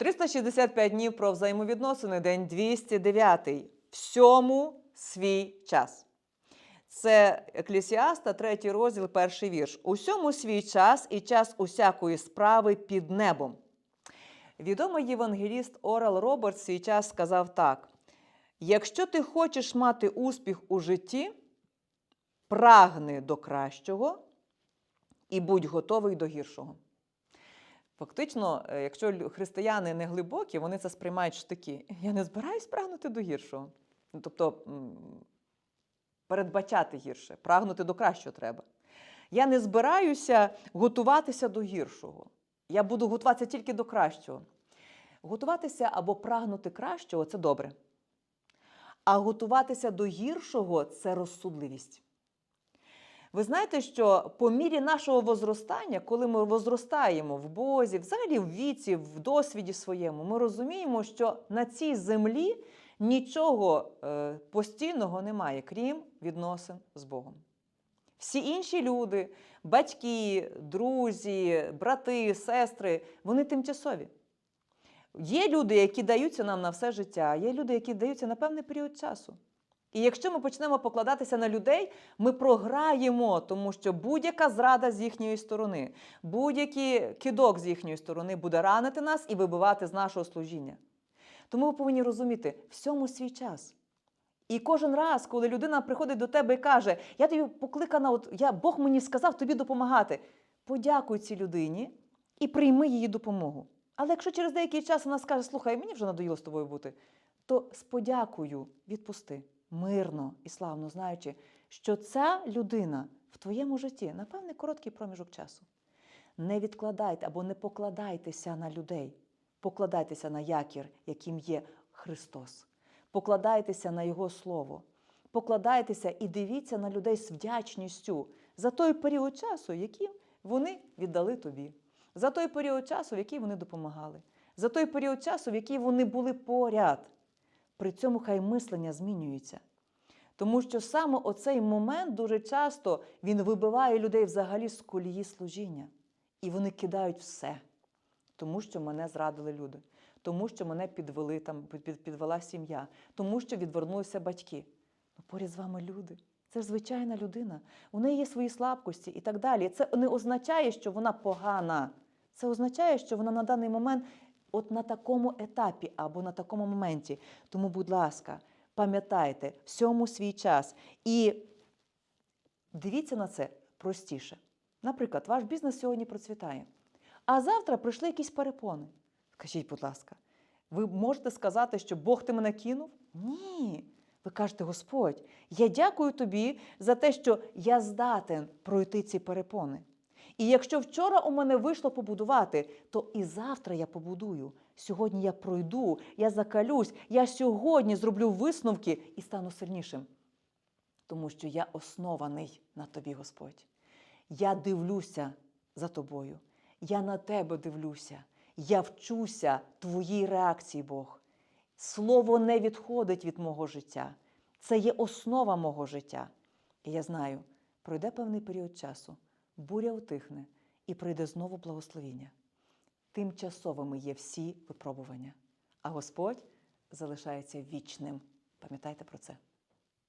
365 днів про взаємовідносини, день 209. Всьому свій час. Це Еклесіаста, третій розділ, перший вірш. Усьому свій час і час усякої справи під небом. Відомий євангеліст Орел Роберт свій час сказав так: якщо ти хочеш мати успіх у житті, прагни до кращого і будь готовий до гіршого. Фактично, е, якщо християни не глибокі, вони це сприймають штики. Я не збираюсь прагнути до гіршого. Ну, Тобто передбачати гірше, прагнути до кращого треба. Я не збираюся готуватися до гіршого. Я буду готуватися тільки до кращого. Готуватися або прагнути кращого це добре. А готуватися до гіршого це розсудливість. Ви знаєте, що по мірі нашого возростання, коли ми возростаємо в Бозі, взагалі в віці, в досвіді своєму, ми розуміємо, що на цій землі нічого е, постійного немає, крім відносин з Богом. Всі інші люди, батьки, друзі, брати, сестри, вони тимчасові. Є люди, які даються нам на все життя, є люди, які даються на певний період часу. І якщо ми почнемо покладатися на людей, ми програємо, тому що будь-яка зрада з їхньої сторони, будь-який кидок з їхньої сторони буде ранити нас і вибивати з нашого служіння. Тому ви повинні розуміти всьому свій час. І кожен раз, коли людина приходить до тебе і каже, я тобі покликана, от я Бог мені сказав тобі допомагати. Подякуй цій людині і прийми її допомогу. Але якщо через деякий час вона скаже, слухай, мені вже надоїло з тобою бути, то з подякою відпусти мирно і славно, знаючи, що ця людина в твоєму житті на певний короткий проміжок часу. Не відкладайте або не покладайтеся на людей, покладайтеся на якір, яким є Христос. Покладайтеся на Його Слово. Покладайтеся і дивіться на людей з вдячністю за той період часу, який вони віддали тобі, за той період часу, в який вони допомагали, за той період часу, в який вони були поряд. При цьому хай мислення змінюється. Тому що саме оцей момент дуже часто він вибиває людей взагалі з колії служіння. І вони кидають все, тому що мене зрадили люди, тому що мене підвели, там, під- під- підвела сім'я, тому що відвернулися батьки. Ну, поряд з вами люди. Це ж звичайна людина. У неї є свої слабкості і так далі. Це не означає, що вона погана. Це означає, що вона на даний момент от на такому етапі або на такому моменті. Тому, будь ласка, пам'ятайте, всьому свій час. І дивіться на це простіше. Наприклад, ваш бізнес сьогодні процвітає, а завтра прийшли якісь перепони. Скажіть, будь ласка, ви можете сказати, що Бог ти мене кинув? Ні. Ви кажете, Господь, я дякую тобі за те, що я здатен пройти ці перепони. І якщо вчора у мене вийшло побудувати, то і завтра я побудую. Сьогодні я пройду, я закалюсь, я сьогодні зроблю висновки і стану сильнішим. Тому що я оснований на тобі, Господь. Я дивлюся за тобою. Я на тебе дивлюся. Я вчуся твоїй реакції, Бог. Слово не відходить від мого життя. Це є основа мого життя. І я знаю, пройде певний період часу, буря утихне і прийде знову благословіння. Тимчасовими є всі випробування, а Господь залишається вічним. Пам'ятайте про це.